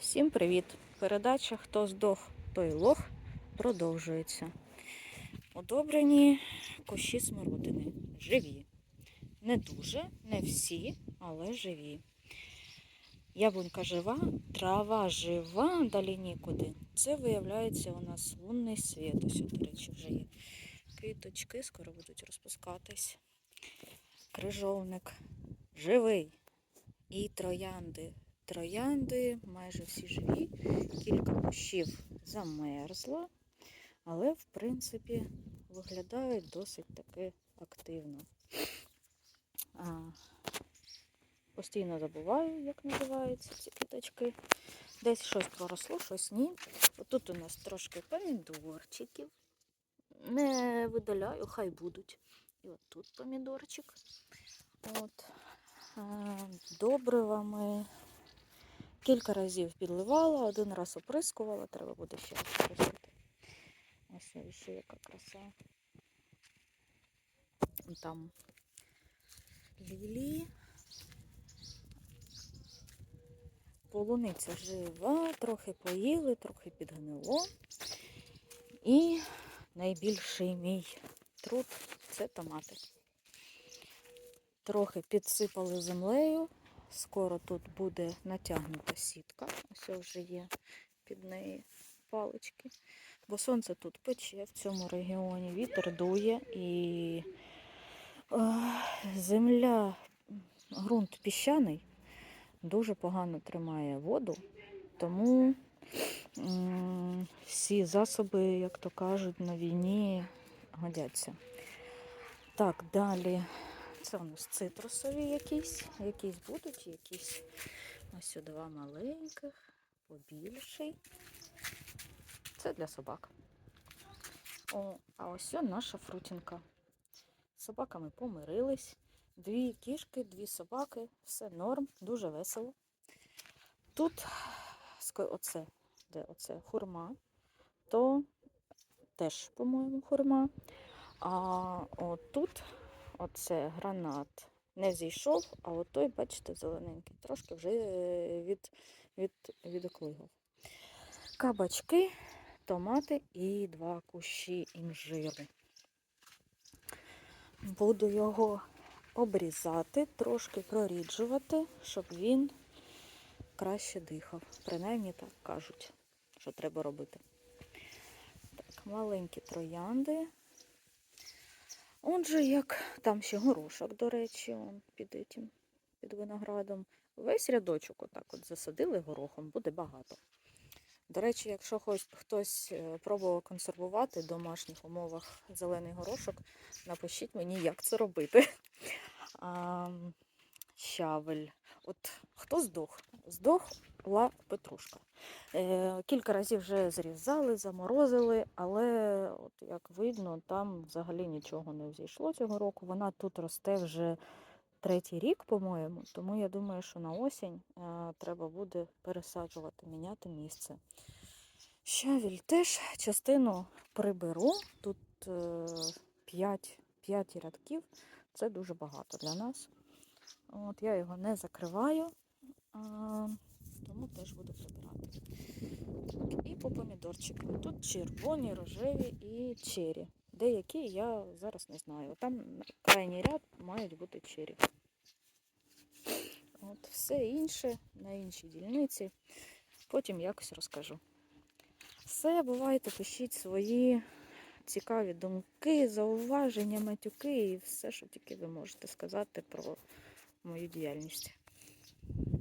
Всім привіт! Передача Хто здох, той лох продовжується. Удобрені кущі смородини. Живі. Не дуже, не всі, але живі. Яблунька жива, трава жива, далі нікуди. Це виявляється у нас лунний світ. Ось, до речі, вже є. Квіточки скоро будуть розпускатись. Крижовник живий. І троянди Троянди майже всі живі, кілька кущів замерзло, але, в принципі, виглядають досить таки активно. А, постійно забуваю, як називаються ці квіточки. Десь щось проросло, щось ні. Отут у нас трошки помідорчиків. Не видаляю, хай будуть. І от тут помідорчик. От. Добривами Кілька разів підливала, один раз оприскувала, треба буде ще раз оприскати. Ось ще яка краса. Там лілі. Полуниця жива, трохи поїли, трохи підгнило. І найбільший мій труд це томати. Трохи підсипали землею. Скоро тут буде натягнута сітка. Ось вже є під неї палички. Бо сонце тут пече в цьому регіоні, вітер дує і е, земля, ґрунт піщаний, дуже погано тримає воду, тому всі засоби, як то кажуть, на війні годяться. Так, далі. Це у нас цитрусові якісь, якісь будуть, якісь ось два маленьких, побільший. Це для собак. О, А ось наша фрутінка. З собаками помирились. Дві кішки, дві собаки, все норм, дуже весело. Тут оце, де оце хурма, то теж, по-моєму, хурма. А от тут Оце гранат не зійшов, а от той, бачите, зелененький, трошки вже е, від, від, відоклигав. Кабачки, томати і два кущі інжиру. Буду його обрізати, трошки проріджувати, щоб він краще дихав. Принаймні так кажуть, що треба робити. Так, маленькі троянди. Он же як там ще горошок, до речі, он під этим, під виноградом. Весь рядочок отак от засадили горохом, буде багато. До речі, якщо хоч хтось е, пробував консервувати в домашніх умовах зелений горошок, напишіть мені, як це робити. А, щавель. От хто здох? Здохла петрушка. Е, Кілька разів вже зрізали, заморозили, але, от як видно, там взагалі нічого не взійшло цього року. Вона тут росте вже третій рік, по-моєму, тому я думаю, що на осінь е, треба буде пересаджувати, міняти місце. Щавіль теж частину приберу. Тут е, 5, 5 рядків, це дуже багато для нас. От Я його не закриваю, а, тому теж буду прибирати. І по помідорчикам. Тут червоні, рожеві і чері. Деякі я зараз не знаю. Там крайній ряд мають бути чері. От Все інше на іншій дільниці. Потім якось розкажу. Все, бувайте, пишіть свої цікаві думки, зауваження, матюки і все, що тільки ви можете сказати про мою діяльність.